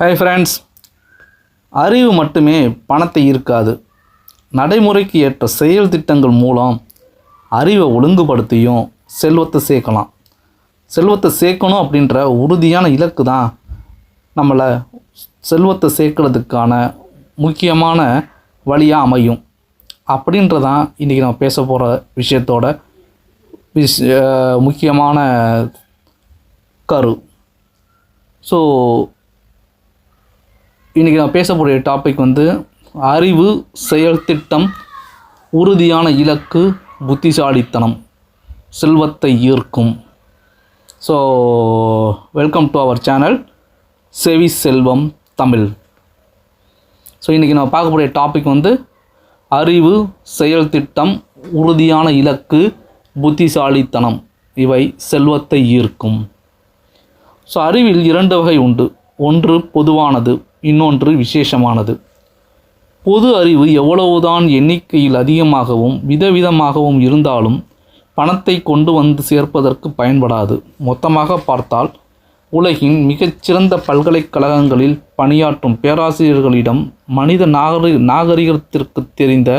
Hi friends அறிவு மட்டுமே பணத்தை ஈர்க்காது. நடைமுறைக்கு ஏற்ற செயல் திட்டங்கள் மூலம் அறிவை ஒழுங்குபடுத்தியும் செல்வத்தை சேர்க்கலாம். செல்வத்தை சேர்க்கணும் அப்படின்ற உறுதியான இலக்கு தான் நம்மளை செல்வத்தை சேர்க்கறதுக்கான முக்கியமான வழியாக அமையும். அப்படின்றதான் இன்றைக்கி நம்ம பேச போகிற விஷயத்தோட விஷ முக்கியமான கரு. ஸோ இன்றைக்கி நான் பேசக்கூடிய டாபிக் வந்து அறிவு செயல் திட்டம் உறுதியான இலக்கு புத்திசாலித்தனம் செல்வத்தை ஈர்க்கும். So welcome to our channel Sevi Selvam Tamil. So இன்றைக்கி நான் பார்க்கக்கூடிய டாபிக் வந்து அறிவு செயல் திட்டம் உறுதியான இலக்கு புத்திசாலித்தனம் இவை செல்வத்தை ஈர்க்கும். ஸோ அறிவில் இரண்டு வகை உண்டு. ஒன்று பொதுவானது இன்னொன்று விசேஷமானது. பொது அறிவு எவ்வளவுதான் எண்ணிக்கையில் அதிகமாகவும் விதவிதமாகவும் இருந்தாலும் பணத்தை கொண்டு வந்து சேர்ப்பதற்கு பயன்படாது. மொத்தமாக பார்த்தால் உலகின் மிகச்சிறந்த பல்கலைக்கழகங்களில் பணியாற்றும் பேராசிரியர்களிடம் மனித நாகரி நாகரிகத்திற்கு தெரிந்த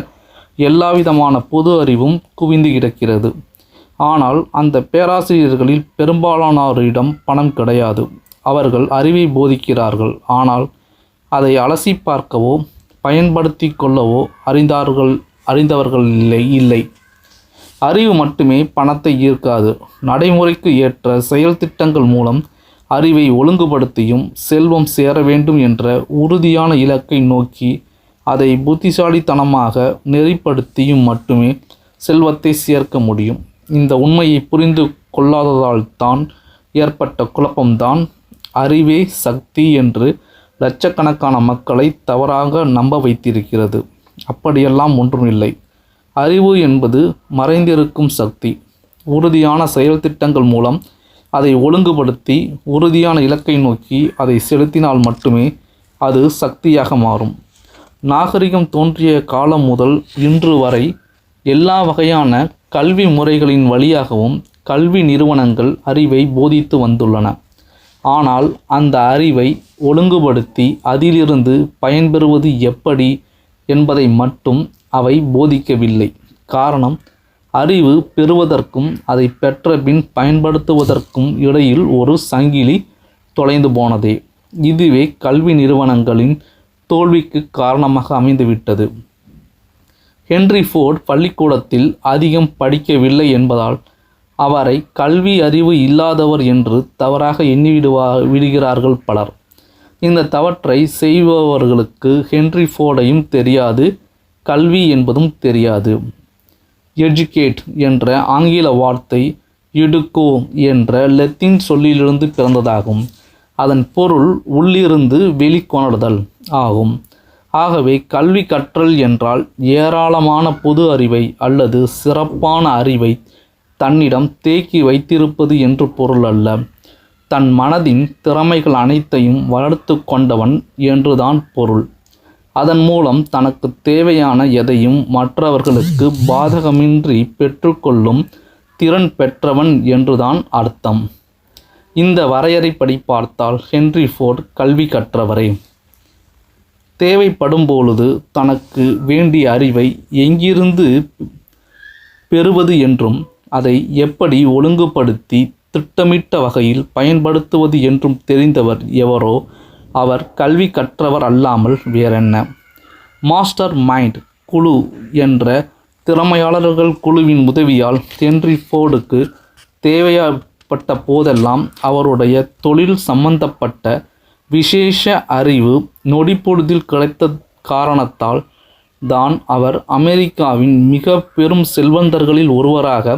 எல்லாவிதமான பொது அறிவும் குவிந்து கிடக்கிறது. ஆனால் அந்த பேராசிரியர்களில் பெரும்பாலானோரிடம் பணம் கிடையாது. அவர்கள் அறிவை போதிக்கிறார்கள். ஆனால் அதை அலசி பார்க்கவோ பயன்படுத்தி கொள்ளவோ அறிந்தார்கள் அறிந்தவர்கள் இல்லை இல்லை. அறிவு மட்டுமே பணத்தை ஈர்க்காது. நடைமுறைக்கு ஏற்ற செயல் திட்டங்கள் மூலம் அறிவை ஒழுங்குபடுத்தியும் செல்வம் சேர வேண்டும் என்ற உறுதியான இலக்கை நோக்கி அதை புத்திசாலித்தனமாக நெறிப்படுத்தியும் மட்டுமே செல்வத்தை சேர்க்க முடியும். இந்த உண்மையை புரிந்து கொள்ளாததால் தான் ஏற்பட்ட குழப்பம்தான் அறிவே சக்தி என்று லட்சக்கணக்கான மக்களை தவறாக நம்ப வைத்திருக்கிறது. அப்படியெல்லாம் ஒன்றும் இல்லை அறிவு என்பது மறைந்திருக்கும் சக்தி. உறுதியான செயல் திட்டங்கள் மூலம் அதை ஒழுங்குபடுத்தி உறுதியான இலக்கை நோக்கி அதை செலுத்தினால் மட்டுமே அது சக்தியாக மாறும். நாகரிகம் தோன்றிய காலம் முதல் இன்று வரை எல்லா வகையான கல்வி முறைகளின் வழியாகவும் கல்வி நிறுவனங்கள் அறிவை போதித்து வந்துள்ளன. ஆனால் அந்த அறிவை ஒழுங்குபடுத்தி அதிலிருந்து பயன்பெறுவது எப்படி என்பதை மட்டும் அவை போதிக்கவில்லை. காரணம் அறிவு பெறுவதற்கும் அதை பெற்ற பின் பயன்படுத்துவதற்கும் இடையில் ஒரு சங்கிலி தொலைந்து போனதே. இதுவே கல்வி நிறுவனங்களின் தோல்விக்கு காரணமாக அமைந்துவிட்டது. ஹென்றி ஃபோர்ட் பள்ளிக்கூடத்தில் அதிகம் படிக்கவில்லை என்பதால் அவரை கல்வி அறிவு இல்லாதவர் என்று தவறாக எண்ணிவிடுவா விடுகிறார்கள் பலர். இந்த தவற்றை செய்பவர்களுக்கு ஹென்றி ஃபோர்டையும் தெரியாது கல்வி என்பதும் தெரியாது. எஜுகேட் என்ற ஆங்கில வார்த்தை இடுக்கோ என்ற லத்தீன் சொல்லிலிருந்து பிறந்ததாகும். அதன் பொருள் உள்ளிருந்து வெளிக்கொணர்தல் ஆகும். ஆகவே கல்வி கற்றல் என்றால் ஏராளமான பொது அறிவை அல்லது சிறப்பான அறிவை தன்னிடம் தேக்கி வைத்திருப்பது என்று பொருள் அல்ல. தன் மனதின் திறமைகள் அனைத்தையும் வளர்த்து கொண்டவன் என்றுதான் பொருள். அதன் மூலம் தனக்கு தேவையான எதையும் மற்றவர்களுக்கு பாதகமின்றி பெற்றுக்கொள்ளும் திறன் பெற்றவன் என்றுதான் அர்த்தம். இந்த வரையறைப்படி பார்த்தால் ஹென்றி ஃபோர்ட் கல்வி கற்றவரே. தேவைப்படும் பொழுது தனக்கு வேண்டிய அறிவை எங்கிருந்து பெறுவது என்றும் அதை எப்படி ஒழுங்குபடுத்தி திட்டமிட்ட வகையில் பயன்படுத்துவது என்றும் தெரிந்தவர் எவரோ அவர் கல்வி கற்றவர் அல்லாமல் வேறென்ன. மாஸ்டர் மைண்ட் குழு என்ற திறமையாளர்கள் குழுவின் உதவியால் ஹென்றி ஃபோர்டுக்கு தேவைப்பட்ட போதெல்லாம் அவருடைய தொழில் சம்பந்தப்பட்ட விசேஷ அறிவு நொடிப்பொழுதில் கிடைத்த காரணத்தால் தான் அவர் அமெரிக்காவின் மிக பெரும் செல்வந்தர்களில் ஒருவராக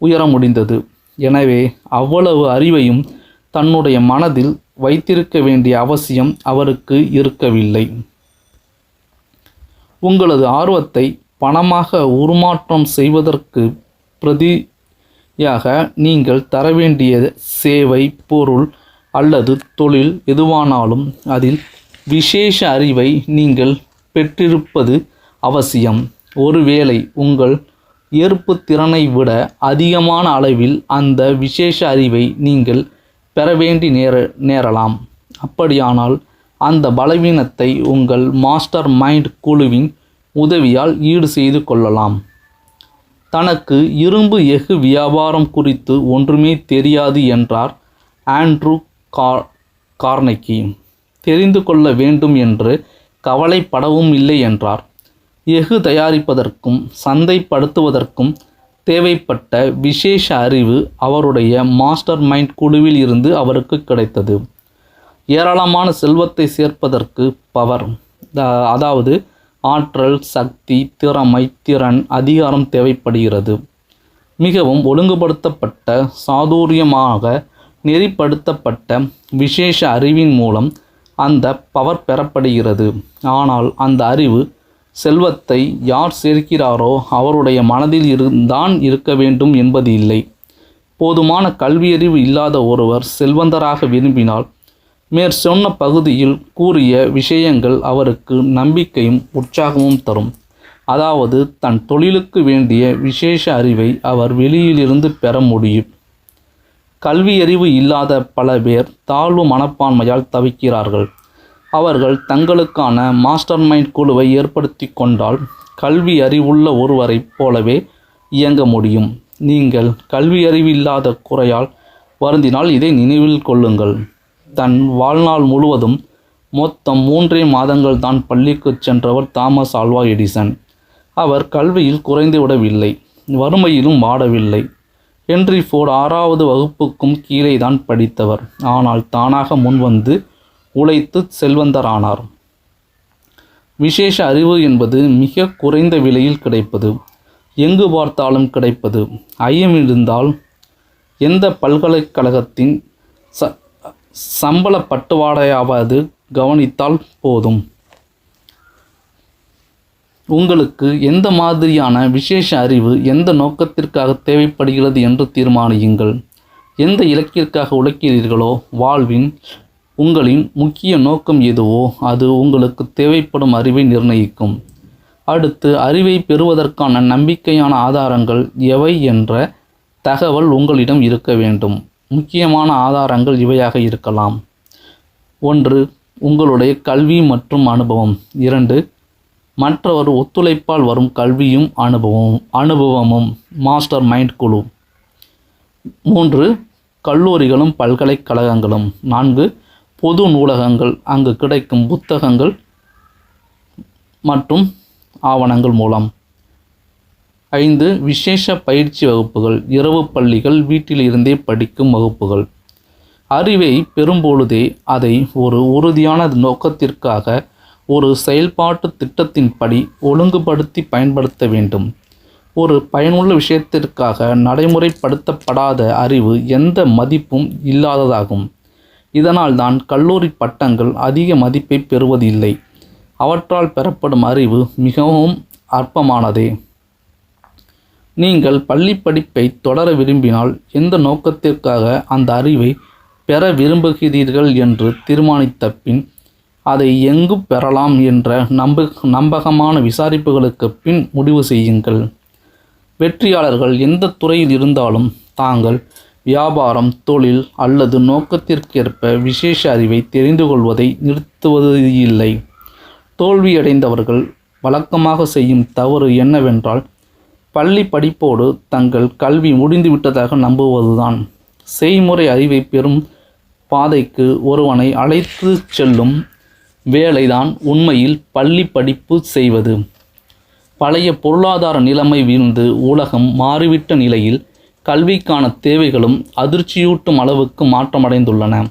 உயர முடிந்தது. எனவே அவ்வளவு அறிவையும் தன்னுடைய மனதில் வைத்திருக்க வேண்டிய அவசியம் அவருக்கு இருக்கவில்லை. உங்களது ஆர்வத்தை பணமாக உருமாற்றம் செய்வதற்கு பிரதியாக நீங்கள் தர வேண்டிய சேவை பொருள் அல்லது தொழில் எதுவானாலும் அதில் விசேஷ அறிவை நீங்கள் பெற்றிருப்பது அவசியம். ஒருவேளை உங்கள் ஏற்பு திறனை விட அதிகமான அளவில் அந்த விசேஷ அறிவை நீங்கள் பெற வேண்டி நேர நேரலாம். அப்படியானால் அந்த பலவீனத்தை உங்கள் மாஸ்டர் மைண்ட் குழுவின் உதவியால் ஈடு செய்து கொள்ளலாம். தனக்கு இரும்பு எஃகு வியாபாரம் குறித்து ஒன்றுமே தெரியாது என்றார் ஆண்ட்ரூ கார் கார்னக்கி. தெரிந்து கொள்ள வேண்டும் என்று கவலைப்படவும் இல்லை என்றார். எஃகு தயாரிப்பதற்கும் சந்தைப்படுத்துவதற்கும் தேவைப்பட்ட விசேஷ அறிவு அவருடைய மாஸ்டர் மைண்ட் குழுவில் இருந்து அவருக்கு கிடைத்தது. ஏராளமான செல்வத்தை சேர்ப்பதற்கு பவர் அதாவது ஆற்றல் சக்தி திறமை திறன் அதிகாரம் தேவைப்படுகிறது. மிகவும் ஒழுங்குபடுத்தப்பட்ட சாதுரியமாக நெறிப்படுத்தப்பட்ட விசேஷ அறிவின் மூலம் அந்த பவர் பெறப்படுகிறது. ஆனால் அந்த அறிவு செல்வத்தை யார் சேர்க்கிறாரோ அவருடைய மனதில் இருந்தான் இருக்க வேண்டும் என்பது இல்லை. போதுமான கல்வியறிவு இல்லாத ஒருவர் செல்வந்தராக விரும்பினால் மேற் சொன்ன பகுதியில் கூறிய விஷயங்கள் அவருக்கு நம்பிக்கையும் உற்சாகமும் தரும். அதாவது தன் தொழிலுக்கு வேண்டிய விசேஷ அறிவை அவர் வெளியிலிருந்து பெற முடியும். கல்வியறிவு இல்லாத பல பேர் தாழ்வு மனப்பான்மையால் தவிக்கிறார்கள். அவர்கள் தங்களுக்கான மாஸ்டர் மைண்ட் குழுவை ஏற்படுத்தி கொண்டால் கல்வி அறிவுள்ள ஒருவரைப் போலவே இயங்க முடியும். நீங்கள் கல்வி அறிவில்லாத குறையால் வருந்தினால் இதை நினைவில் கொள்ளுங்கள். தன் வாழ்நாள் முழுவதும் மொத்தம் மூன்றே மாதங்கள் தான் பள்ளிக்கு சென்றவர் தாமஸ் ஆல்வா எடிசன். அவர் கல்வியில் குறைந்து விடவில்லை வறுமையிலும் வாடவில்லை. ஹென்றி ஃபோர்ட் ஆறாவது வகுப்புக்கும் கீழே தான் படித்தவர். ஆனால் தானாக முன்வந்து உழைத்து செல்வந்தரானார். விசேஷ அறிவு என்பது மிக குறைந்த விலையில் கிடைப்பது எங்கு பார்த்தாலும் கிடைப்பது. ஐயம் இருந்தால் எந்த பல்கலைக்கழகத்தின் ச சம்பள பட்டுவாடையாவது கவனித்தால் போதும். உங்களுக்கு எந்த மாதிரியான விசேஷ அறிவு எந்த நோக்கத்திற்காக தேவைப்படுகிறது என்று தீர்மானியுங்கள். எந்த இலக்கிற்காக உழைக்கிறீர்களோ வாழ்வின் உங்களின் முக்கிய நோக்கம் எதுவோ அது உங்களுக்கு தேவைப்படும் அறிவை நிர்ணயிக்கும். அடுத்து அறிவை பெறுவதற்கான நம்பிக்கையான ஆதாரங்கள் எவை என்ற தகவல் உங்களிடம் இருக்க வேண்டும். முக்கியமான ஆதாரங்கள் இவையாக இருக்கலாம். ஒன்று உங்களுடைய கல்வி மற்றும் அனுபவம். இரண்டு மற்றவர் ஒத்துழைப்பால் வரும் கல்வியும் அனுபவம் அனுபவமும் மாஸ்டர் மைண்ட் குழு. மூன்று கல்லூரிகளும் பல்கலைக்கழகங்களும். நான்கு பொது நூலகங்கள் அங்கு கிடைக்கும் புத்தகங்கள் மற்றும் ஆவணங்கள் மூலம். ஐந்து விசேஷ பயிற்சி வகுப்புகள் இரவு பள்ளிகள் வீட்டில் இருந்தே படிக்கும் வகுப்புகள். அறிவை பெறும்பொழுதே அதை ஒரு உறுதியான நோக்கத்திற்காக ஒரு செயல்பாட்டு திட்டத்தின்படி ஒழுங்குபடுத்தி பயன்படுத்த வேண்டும். ஒரு பயனுள்ள விஷயத்திற்காக நடைமுறைப்படுத்தப்படாத அறிவு எந்த மதிப்பும் இல்லாததாகும். இதனால் தான் கல்லூரி பட்டங்கள் அதிக மதிப்பை பெறுவதில்லை. அவற்றால் பெறப்படும் அறிவு மிகவும் அற்பமானதே. நீங்கள் பள்ளி படிப்பை தொடர விரும்பினால் எந்த நோக்கத்திற்காக அந்த அறிவை பெற விரும்புகிறீர்கள் என்று தீர்மானித்த பின் அதை எங்கு பெறலாம் என்ற நம்ப நம்பகமான விசாரிப்புகளுக்கு பின் முடிவு செய்யுங்கள். வெற்றியாளர்கள் எந்த துறையில் இருந்தாலும் தாங்கள் வியாபாரம் தொழில் அல்லது நோக்கத்திற்கேற்ப விசேஷ அறிவை தெரிந்து கொள்வதை நிறுத்துவது இல்லை தோல்வியடைந்தவர்கள் வழக்கமாக செய்யும் தவறு என்னவென்றால் பள்ளி படிப்போடு தங்கள் கல்வி முடிந்துவிட்டதாக நம்புவதுதான். செய்முறை அறிவை பெறும் பாதைக்கு ஒருவனை அழைத்து செல்லும் வேலைதான் உண்மையில் பள்ளி படிப்பு செய்வது. பழைய பொருளாதார நிலைமை வீழ்ந்து உலகம் மாறிவிட்ட நிலையில் கல்விக்கான தேவைகளும் அதிர்ச்சியூட்டும் அளவுக்கு மாற்றமடைந்துள்ளன.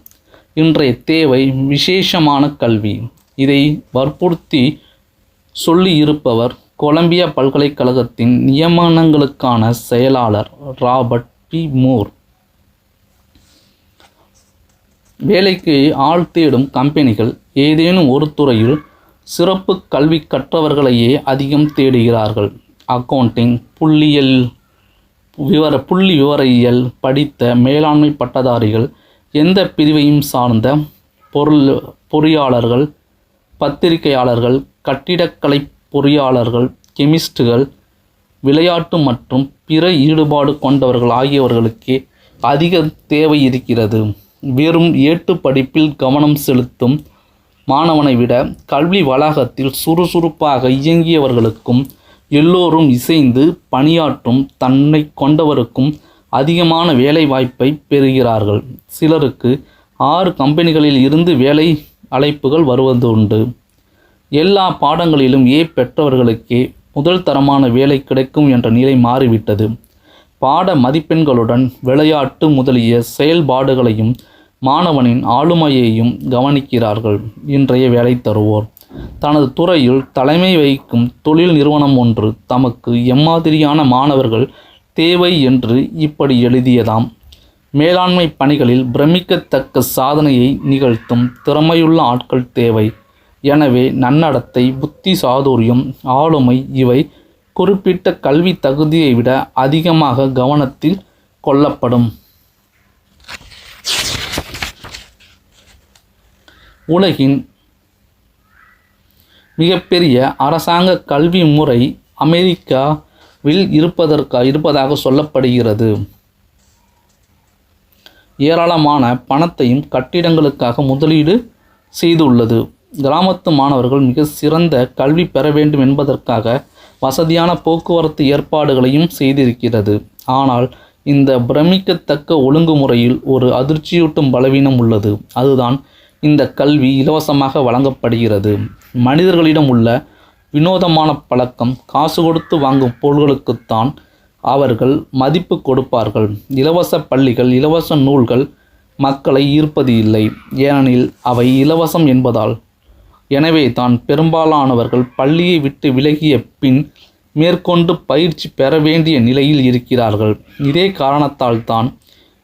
இன்றைய தேவை விசேஷமான கல்வி. இதை வற்புறுத்தி சொல்லியிருப்பவர் கொலம்பியா பல்கலைக்கழகத்தின் நியமனங்களுக்கான செயலாளர் ராபர்ட் பி. மூர். வேலைக்கு ஆள் தேடும் கம்பெனிகள் ஏதேனும் ஒரு துறையில் சிறப்பு கல்வி கற்றவர்களையே அதிகம் தேடுகிறார்கள். அக்கவுண்டிங் புள்ளியியல் விவர புள்ளி விவரையியல் படித்த மேலாண்மை பட்டதாரிகள் எந்த பிரிவையும் சார்ந்த பொருள் பொறியாளர்கள் பத்திரிகையாளர்கள் கட்டிடக்கலை பொறியாளர்கள் கெமிஸ்டுகள் விளையாட்டு மற்றும் பிற ஈடுபாடு கொண்டவர்கள் ஆகியவர்களுக்கே அதிக தேவை இருக்கிறது. வெறும் ஏட்டு படிப்பில் கவனம் செலுத்தும் மாணவனை விட கல்வி வளாகத்தில் சுறுசுறுப்பாக இயங்கியவர்களுக்கும் எல்லோரும் இசைந்து பணியாற்றும் தன்னை கொண்டவருக்கும் அதிகமான வேலை வாய்ப்பை பெறுகிறார்கள். சிலருக்கு ஆறு கம்பெனிகளில் இருந்து வேலை அழைப்புகள் வருவது உண்டு எல்லா பாடங்களிலும் ஏ பெற்றவர்களுக்கே முதல் தரமான வேலை கிடைக்கும் என்ற நிலை மாறிவிட்டது. பாட மதிப்பெண்களுடன் விளையாட்டு முதலிய செயல்பாடுகளையும் மாணவனின் ஆளுமையையும் கவனிக்கிறார்கள். இன்றைய வேலை தருவோர். தனது துறையில் தலைமை வகிக்கும் தொழில் நிறுவனம் ஒன்று தமக்கு எம்மாதிரியான மாணவர்கள் தேவை என்று இப்படி எழுதியதாம். மேலாண்மை பணிகளில் பிரமிக்கத்தக்க சாதனையை நிகழ்த்தும் திறமையுள்ள ஆட்கள் தேவை. எனவே நன்னடத்தை புத்தி சாதுரியம் ஆளுமை இவை குறிப்பிட்ட கல்வி தகுதியை விட அதிகமாக கவனத்தில் கொள்ளப்படும். உலகின் மிகப்பெரிய அரசாங்க கல்வி முறை அமெரிக்காவில் இருப்பதற்கா இருப்பதாக சொல்லப்படுகிறது. ஏராளமான பணத்தையும் கட்டிடங்களுக்காக முதலீடு செய்துள்ளது. கிராமத்து மாணவர்கள் மிக சிறந்த கல்வி பெற வேண்டும் என்பதற்காக வசதியான போக்குவரத்து ஏற்பாடுகளையும் செய்திருக்கிறது. ஆனால் இந்த பிரமிக்கத்தக்க ஒழுங்குமுறையில் ஒரு அதிர்ச்சியூட்டும் பலவீனம் உள்ளது. அதுதான் இந்த கல்வி இலவசமாக வழங்கப்படுகிறது. மனிதர்களிடம் உள்ள வினோதமான பழக்கம் காசு கொடுத்து வாங்கும் பொருள்களுக்குத்தான் அவர்கள் மதிப்பு கொடுப்பார்கள். இலவச பள்ளிகள் இலவச நூல்கள் மக்களை ஈர்ப்பது இல்லை. ஏனெனில் அவை இலவசம் என்பதால். எனவே தான் பெரும்பாலானவர்கள் பள்ளியை விட்டு விலகிய பின் மேற்கொண்டு பயிற்சி பெற வேண்டிய நிலையில் இருக்கிறார்கள். இதே காரணத்தால் தான்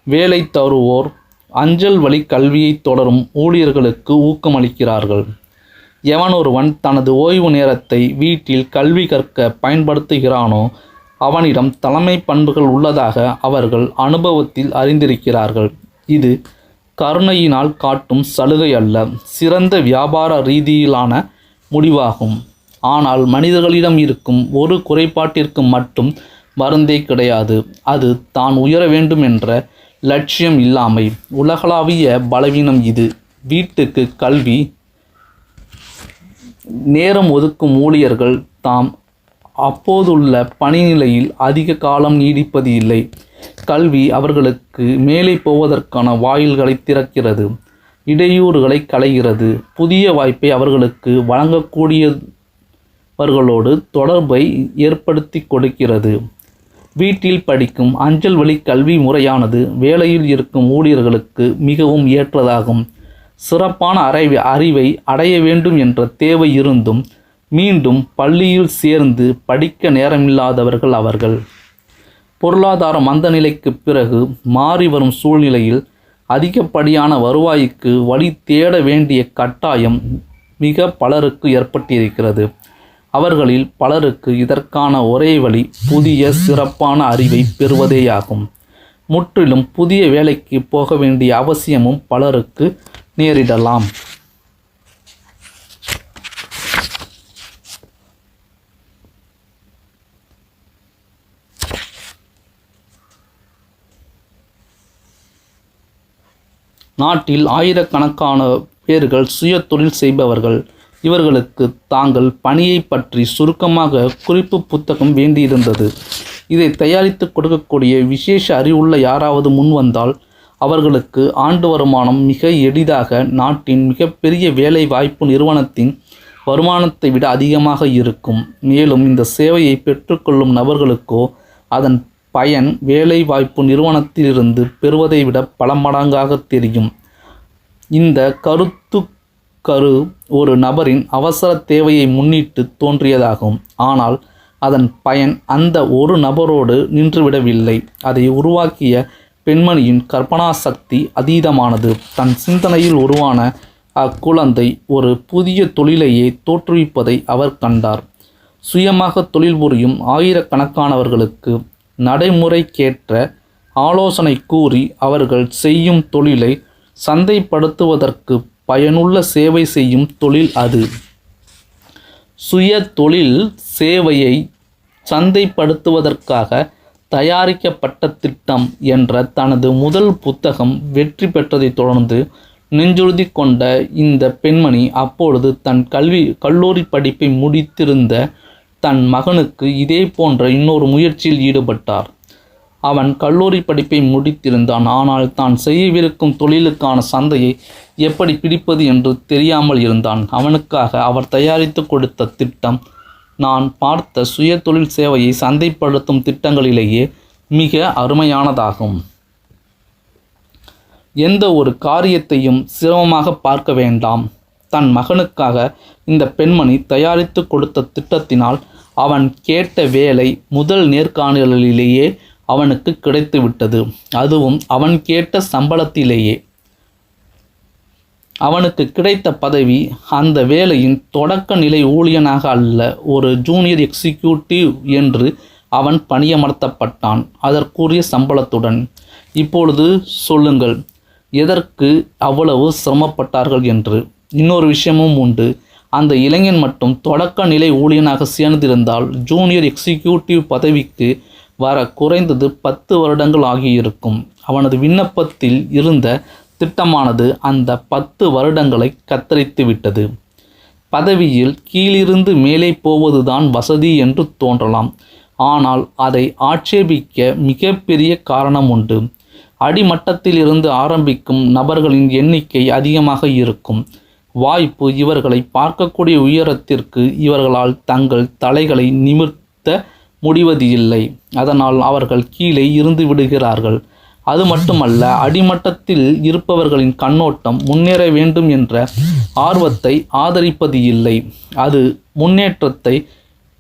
வேலை தருவோர் அஞ்சல் வழி கல்வியை தொடரும் ஊழியர்களுக்கு ஊக்கமளிக்கிறார்கள். எவன் ஒருவன் தனது ஓய்வு நேரத்தை வீட்டில் கல்வி கற்க பயன்படுத்துகிறானோ அவனிடம் தலைமை பண்புகள் உள்ளதாக அவர்கள் அனுபவத்தில் அறிந்திருக்கிறார்கள். இது கருணையினால் காட்டும் சலுகை அல்ல சிறந்த வியாபார ரீதியிலான முடிவாகும். ஆனால் மனிதர்களிடம் இருக்கும் ஒரு குறைபாட்டிற்கு மட்டும் மருந்தே கிடையாது. அது தான் உயர வேண்டும் என்ற லட்சியம் இல்லாமை. உலகளாவிய பலவீனம் இது. வீட்டுக்கு கல்வி நேரம் ஒதுக்கும் ஊழியர்கள் தாம் அப்போதுள்ள பணிநிலையில் அதிக காலம் நீடிப்பது இல்லை. கல்வி அவர்களுக்கு மேலே போவதற்கான வாயில்களை திறக்கிறது. இடையூறுகளை களைகிறது. புதிய வாய்ப்பை அவர்களுக்கு வழங்கக்கூடியவர்களோடு தொடர்பை ஏற்படுத்தி கொடுக்கிறது. வீட்டில் படிக்கும் அஞ்சல் வழி கல்வி முறையானது வேலையில் இருக்கும் ஊழியர்களுக்கு மிகவும் ஏற்றதாகும். சிறப்பான அறிவை அறிவை அடைய வேண்டும் என்ற தேவை இருந்தும் மீண்டும் பள்ளியில் சேர்ந்து படிக்க நேரமில்லாதவர்கள் அவர்கள். பொருளாதார மந்த நிலைக்கு பிறகு மாறி வரும் சூழ்நிலையில் அதிகப்படியான வருவாய்க்கு வழி தேட வேண்டிய கட்டாயம் மிக பலருக்கு ஏற்பட்டிருக்கிறது. அவர்களில் பலருக்கு இதற்கான ஒரே வழி புதிய சிறப்பான அறிவை பெறுவதேயாகும். முற்றிலும் புதிய வேலைக்கு போக வேண்டிய அவசியமும் பலருக்கு நேரிடலாம். நாட்டில் ஆயிரக்கணக்கான பேர்கள் சுய தொழில் செய்பவர்கள். இவர்களுக்கு தாங்கள் பணியை பற்றி சுருக்கமாக குறிப்பு புத்தகம் வேண்டியிருந்தது. இதை தயாரித்து கொடுக்கக்கூடிய விசேஷ அறிவுள்ள யாராவது முன் வந்தால் அவர்களுக்கு ஆண்டு வருமானம் மிக எளிதாக நாட்டின் மிகப்பெரிய வேலை வாய்ப்பு நிறுவனத்தின் வருமானத்தை விட அதிகமாக இருக்கும். மேலும் இந்த சேவையை பெற்றுக்கொள்ளும் நபர்களுக்கோ அதன் பயன் வேலை வாய்ப்பு நிறுவனத்திலிருந்து பெறுவதை விட பல மடங்காக தெரியும். இந்த கருத்து கரு ஒரு நபரின் அவசர தேவையை முன்னிட்டு தோன்றியதாகும். ஆனால் அதன் பயன் அந்த ஒரு நபரோடு நின்றுவிடவில்லை. அதை உருவாக்கிய பெண்மணியின் கற்பனா சக்தி அதீதமானது. தன் சிந்தனையில் உருவான அக்குழந்தை ஒரு புதிய தொழிலையே தோற்றுவிப்பதை அவர் கண்டார். சுயமாக தொழில் புரியும் ஆயிரக்கணக்கானவர்களுக்கு நடைமுறைக்கேற்ற ஆலோசனை கூறி அவர்கள் செய்யும் தொழிலை சந்தைப்படுத்துவதற்கு பயனுள்ள சேவை செய்யும் தொழில் அது. சுய தொழில் சேவையை சந்தைப்படுத்துவதற்காக தயாரிக்கப்பட்ட திட்டம் என்ற தனது முதல் புத்தகம் வெற்றி பெற்றதைத் தொடர்ந்து நெஞ்சுறுதி கொண்ட இந்த பெண்மணி அப்பொழுது தன் கல்வி கல்லூரி படிப்பை முடித்திருந்த தன் மகனுக்கு இதே போன்ற இன்னொரு முயற்சியில் ஈடுபட்டார். அவன் கல்லூரி படிப்பை முடித்திருந்தான். ஆனால் தான் செய்யவிருக்கும் தொழிலுக்கான சந்தையை எப்படி பிடிப்பது என்று தெரியாமல் இருந்தான். அவனுக்காக அவர் தயாரித்து கொடுத்த திட்டம் நான் பார்த்த சுய தொழில் சேவையை சந்தைப்படுத்தும் திட்டங்களிலேயே மிக அருமையானதாகும். எந்த ஒரு காரியத்தையும் சிரமமாக பார்க்க வேண்டாம். தன் மகனுக்காக இந்த பெண்மணி தயாரித்து கொடுத்த திட்டத்தினால் அவன் கேட்ட வேலை முதல் நேர்காணலிலேயே அவனுக்கு கிடைத்துவிட்டது. அதுவும் அவன் கேட்ட சம்பளத்திலேயே. அவனுக்கு கிடைத்த பதவி அந்த வேலையின் தொடக்க நிலை ஊழியனாக அல்ல ஒரு ஜூனியர் எக்ஸிக்யூட்டிவ் என்று அவன் பணியமர்த்தப்பட்டான் அதற்குரிய சம்பளத்துடன். இப்பொழுது சொல்லுங்கள் எதற்கு அவ்வளவு சிரமப்பட்டார்கள் என்று? இன்னொரு விஷயமும் உண்டு. அந்த இளைஞன் மட்டும் தொடக்க நிலை ஊழியனாக சேர்ந்திருந்தால் ஜூனியர் எக்ஸிக்யூட்டிவ் பதவிக்கு வர குறைந்தது பத்து வருடங்கள் ஆகியிருக்கும். அவனது விண்ணப்பத்தில் இருந்த திட்டமானது அந்த பத்து வருடங்களை கத்தரித்து விட்டது. பதவியில் கீழிருந்து மேலே போவதுதான் வசதி என்று தோன்றலாம். ஆனால் அதை ஆட்சேபிக்க மிகப்பெரிய காரணம் உண்டு. அடிமட்டத்திலிருந்து ஆரம்பிக்கும் நபர்களின் எண்ணிக்கை அதிகமாக இருக்கும். வாய்ப்பு இவர்களை பார்க்கக்கூடிய உயரத்திற்கு இவர்களால் தங்கள் தலைகளை நிமிர்த்த முடிவது இல்லை அதனால் அவர்கள் கீழே இருந்து விடுகிறார்கள். அது மட்டுமல்ல அடிமட்டத்தில் இருப்பவர்களின் கண்ணோட்டம் முன்னேற வேண்டும் என்ற ஆர்வத்தை ஆதரிப்பது இல்லை. அது முன்னேற்றத்தை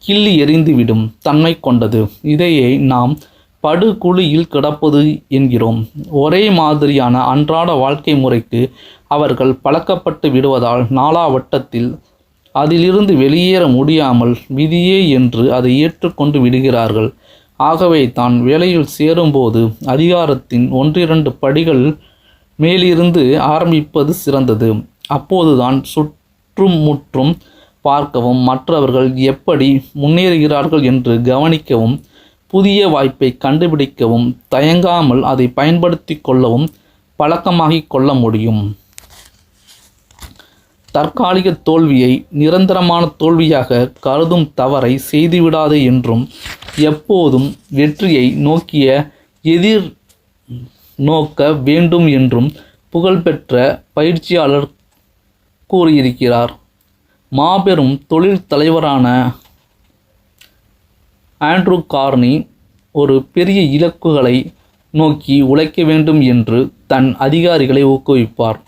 கிள்ளி எறிந்துவிடும் தன்மை கொண்டது. இதையே நாம் படுகுழியில் கிடப்பது என்கிறோம். ஒரே மாதிரியான அன்றாட வாழ்க்கை முறைக்கு அவர்கள் பழக்கப்பட்டு விடுவதால் நாலாவட்டத்தில் அதிலிருந்து வெளியேற முடியாமல் விதியே என்று அதை ஏற்றுக்கொண்டு விடுகிறார்கள். ஆகவே தான் வேலையில் சேரும்போது அதிகாரத்தின் ஒன்றிரண்டு படிகள் மேலிருந்து ஆரம்பிப்பது சிறந்தது. அப்போதுதான் சுற்றும் முற்றும் பார்க்கவும் மற்றவர்கள் எப்படி முன்னேறுகிறார்கள் என்று கவனிக்கவும் புதிய வாய்ப்பை கண்டுபிடிக்கவும் தயங்காமல் அதை பயன்படுத்தி கொள்ளவும் பழக்கமாகிக் கொள்ள முடியும். தற்காலிக தோல்வியை நிரந்தரமான தோல்வியாக கருதும் தவறை செய்துவிடாது என்றும் எப்போதும் வெற்றியை நோக்கிய எதிர் நோக்க வேண்டும் என்றும் புகழ்பெற்ற பயிற்சியாளர் கூறியிருக்கிறார். மாபெரும் தொழில் தலைவரான ஆண்ட்ரூ கார்னி ஒரு பெரிய இலக்குகளை நோக்கி உழைக்க வேண்டும் என்று தன் அதிகாரிகளை ஊக்குவிப்பார்.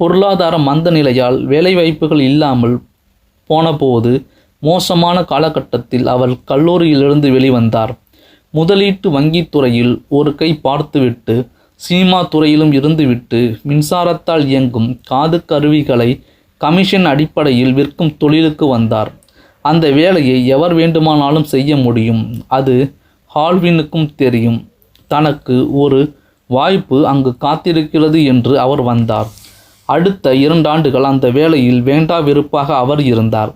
பொருளாதார மந்த நிலையால் வேலைவாய்ப்புகள் இல்லாமல் போனபோது மோசமான காலகட்டத்தில் அவர் கல்லூரியிலிருந்து வெளிவந்தார். முதலீட்டு வங்கித் துறையில் ஒரு கை பார்த்துவிட்டு சினிமா துறையிலும் இருந்துவிட்டு மின்சாரத்தால் இயங்கும் காது கருவிகளை கமிஷன் அடிப்படையில் விற்கும் தொழிலுக்கு வந்தார். அந்த வேலையை எவர் வேண்டுமானாலும் செய்ய முடியும். அது ஹால்வினுக்கும் தெரியும். தனக்கு ஒரு வாய்ப்பு அங்கு காத்திருக்கிறது என்று அவர் வந்தார். அடுத்த இரண்டாண்டுகள் அந்த வேலையில் வேண்டா வெறுப்பாக அவர் இருந்தார்.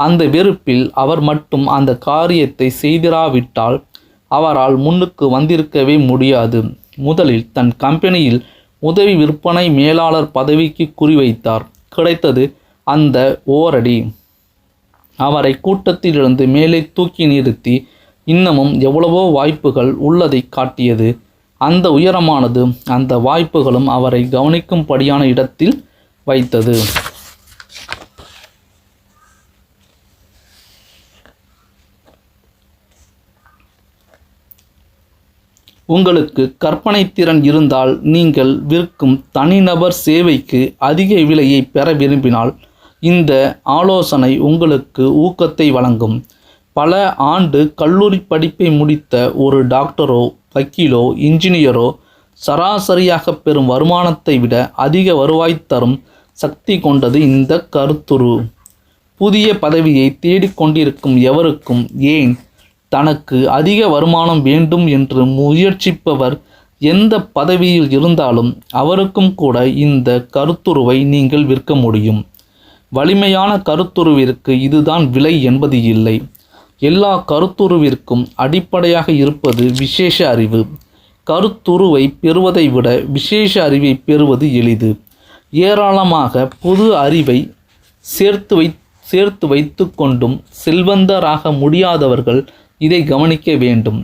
அந்த வெறுப்பில் அவர் மட்டும் அந்த காரியத்தை செய்திராவிட்டால் அவரால் முன்னுக்கு வந்திருக்கவே முடியாது. முதலில் தன் கம்பெனியில் உதவி விற்பனை மேலாளர் பதவிக்கு குறிவைத்தார். கிடைத்தது அந்த ஓரடி அவரை கூட்டத்திலிருந்து மேலே தூக்கி நிறுத்தி இன்னமும் எவ்வளவோ வாய்ப்புகள் உள்ளதை காட்டியது. அந்த உயரமானது அந்த வாய்ப்புகளும் அவரை கவனிக்கும்படியான இடத்தில் வைத்தது. உங்களுக்கு கற்பனை திறன் இருந்தால் நீங்கள் விற்கும் தனிநபர் சேவைக்கு அதிக விலையை பெற விரும்பினால் இந்த ஆலோசனை உங்களுக்கு ஊக்கத்தை வழங்கும். பல ஆண்டு கல்லூரி படிப்பை முடித்த ஒரு டாக்டரோ வக்கீலோ இன்ஜினியரோ சராசரியாக பெறும் வருமானத்தை விட அதிக வருவாய் தரும் சக்தி கொண்டது இந்த கருத்துரு. புதிய பதவியை தேடிக்கொண்டிருக்கும் எவருக்கும் ஏன் தனக்கு அதிக வருமானம் வேண்டும் என்று முயற்சிப்பவர் எந்த பதவியில் இருந்தாலும் அவருக்கும் கூட இந்த கருத்துருவை நீங்கள் விற்க முடியும். வலிமையான கருத்துருவிற்கு இதுதான் விலை என்பது இல்லை. எல்லா கருத்துருவிற்கும் அடிப்படையாக இருப்பது விசேஷ அறிவு. கருத்துருவை பெறுவதை விட விசேஷ அறிவை பெறுவது எளிது. ஏராளமாக புது அறிவை சேர்த்து வை சேர்த்து வைத்து கொண்டும் செல்வந்தராக முடியாதவர்கள் இதை கவனிக்க வேண்டும்.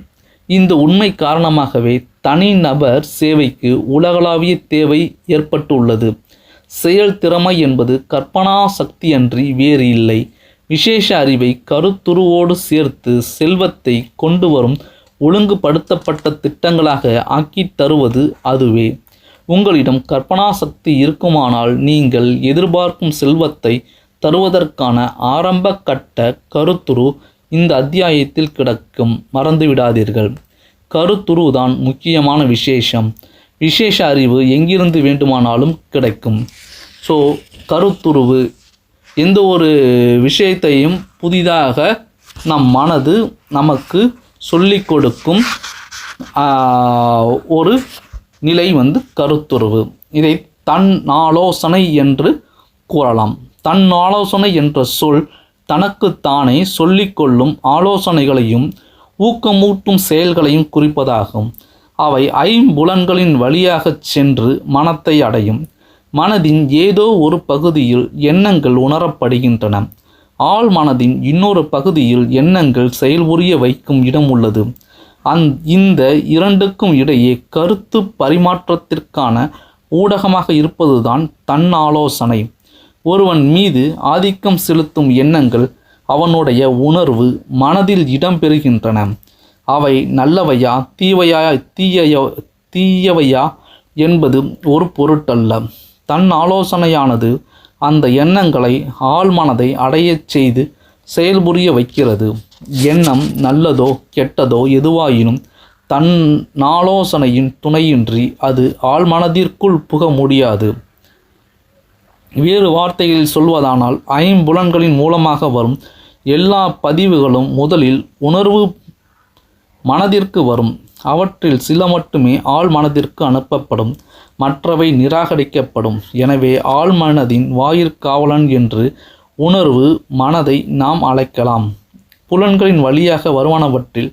இந்த உண்மை காரணமாகவே தனிநபர் சேவைக்கு உலகளாவிய தேவை ஏற்பட்டுள்ளது. செயல் திறமை என்பது கற்பனா சக்தியன்றி வேறு இல்லை. விசேஷ அறிவை கருத்துருவோடு சேர்த்து செல்வத்தை கொண்டு வரும் ஒழுங்குபடுத்தப்பட்ட திட்டங்களாக ஆக்கித் தருவது அதுவே. உங்களிடம் கற்பனா சக்தி இருக்குமானால் நீங்கள் எதிர்பார்க்கும் செல்வத்தை தருவதற்கான ஆரம்ப கட்ட கருத்துரு இந்த அத்தியாயத்தில் கிடக்கும். மறந்துவிடாதீர்கள். கருத்துருதான் முக்கியமான விசேஷம். விசேஷ அறிவு எங்கிருந்து வேண்டுமானாலும் கிடைக்கும். ஸோ கருத்துருவு எந்த ஒரு விஷயத்தையும் புதிதாக நம் மனது நமக்கு சொல்லிக் கொடுக்கும் ஒரு நிலை வந்து கருத்துருவு இதை தன் ஆலோசனை என்று கூறலாம். தன் ஆலோசனை என்ற சொல் தனக்குத்தானே சொல்லிக்கொள்ளும் ஆலோசனைகளையும் ஊக்கமூட்டும் செயல்களையும் குறிப்பதாகும். அவை ஐம்புலன்களின் வழியாகச் சென்று மனத்தை அடையும். மனதின் ஏதோ ஒரு பகுதியில் எண்ணங்கள் உணரப்படுகின்றன. ஆழ் மனதின் இன்னொரு பகுதியில் எண்ணங்கள் செயல்புரிய வைக்கும் இடம் உள்ளது. அந் இந்த இரண்டுக்கும் இடையே கருத்து பரிமாற்றத்திற்கான ஊடகமாக இருப்பதுதான் தன் ஆலோசனை ஒருவன் மீது ஆதிக்கம் செலுத்தும் எண்ணங்கள் அவனுடைய உணர்வு மனதில் இடம்பெறுகின்றன அவை நல்லவையா தீவையா தீயையோ தீயவையா என்பது ஒரு பொருட்டல்ல. தன் ஆலோசனையானது அந்த எண்ணங்களை ஆழ்மனதை அடையச் செய்து செயல்புரிய வைக்கிறது. எண்ணம் நல்லதோ கெட்டதோ எதுவாயினும் தன் ஆலோசனையின் துணையின்றி அது ஆழ்மனதிற்குள் புக முடியாது. வேறு வார்த்தைகளில் சொல்வதானால் ஐம்புலன்களின் மூலமாக வரும் எல்லா பதிவுகளும் முதலில் உணர்வு மனதிற்கு வரும். அவற்றில் சில மட்டுமே ஆழ் மனதிற்கு அனுப்பப்படும். மற்றவை நிராகரிக்கப்படும். எனவே ஆழ்மனதின் வாயிற்காவலன் என்று உணர்வு மனதை நாம் அழைக்கலாம். புலன்களின் வழியாக வருவனவற்றில்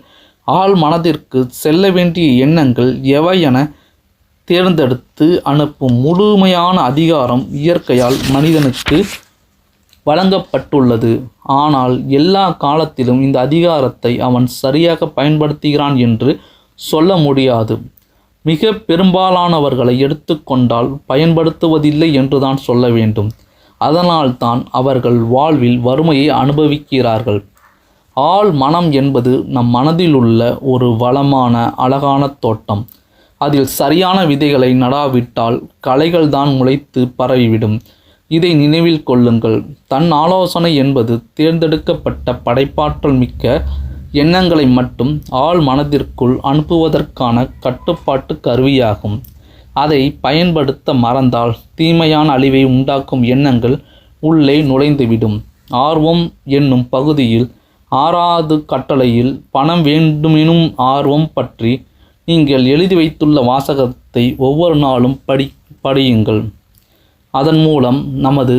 ஆள் மனதிற்கு செல்ல வேண்டிய எண்ணங்கள் எவை என தேர்ந்தெடுத்து அனுப்பும் முழுமையான அதிகாரம் இயற்கையால் மனிதனுக்கு வழங்கப்பட்டுள்ளது. ஆனால் எல்லா காலத்திலும் இந்த அதிகாரத்தை அவன் சரியாக பயன்படுத்துகிறான் என்று சொல்ல முடியாது. மிக பெரும்பாலானவர்களை எடுத்துக்கொண்டால் பயன்படுத்துவதில்லை என்றுதான் சொல்ல வேண்டும். அதனால்தான் அவர்கள் வாழ்வில் வறுமையை அனுபவிக்கிறார்கள். ஆள் மனம் என்பது நம் மனதில் உள்ள ஒரு வளமான அழகான தோட்டம். அதில் சரியான விதைகளை நடாவிட்டால் கலைகள் தான் முளைத்து பரவிவிடும். இதை நினைவில் கொள்ளுங்கள். தன் ஆலோசனை என்பது தேர்ந்தெடுக்கப்பட்ட படைப்பாற்றல் மிக்க எண்ணங்களை மட்டும் ஆழ் மனதிற்குள் அனுப்புவதற்கான கட்டுப்பாட்டு கருவியாகும். அதை பயன்படுத்த மறந்தால் தீமையான அழிவை உண்டாக்கும் எண்ணங்கள் உள்ளே நுழைந்துவிடும். ஆர்வம் என்னும் பகுதியில் ஆறாவது கட்டளையில் பணம் வேண்டுமெனும் ஆர்வம் பற்றி நீங்கள் எழுதி வைத்துள்ள வாசகத்தை ஒவ்வொரு நாளும் படி படியுங்கள். அதன் மூலம் நமது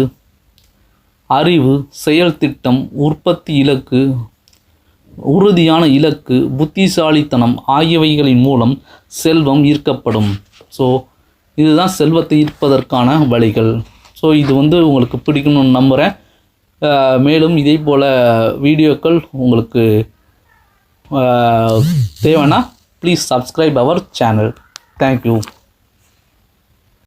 அறிவு செயல் திட்டம் உற்பத்தி இலக்கு உறுதியான இலக்கு புத்திசாலித்தனம் ஆகியவைகளின் மூலம் செல்வம் ஈர்க்கப்படும். ஸோ இதுதான் செல்வத்தை ஈர்ப்பதற்கான வழிகள். ஸோ இது வந்து உங்களுக்கு பிடிக்கணும்னு நம்புகிறேன் மேலும் இதே போல் வீடியோக்கள் உங்களுக்கு தேவைன்னா please subscribe our channel thank you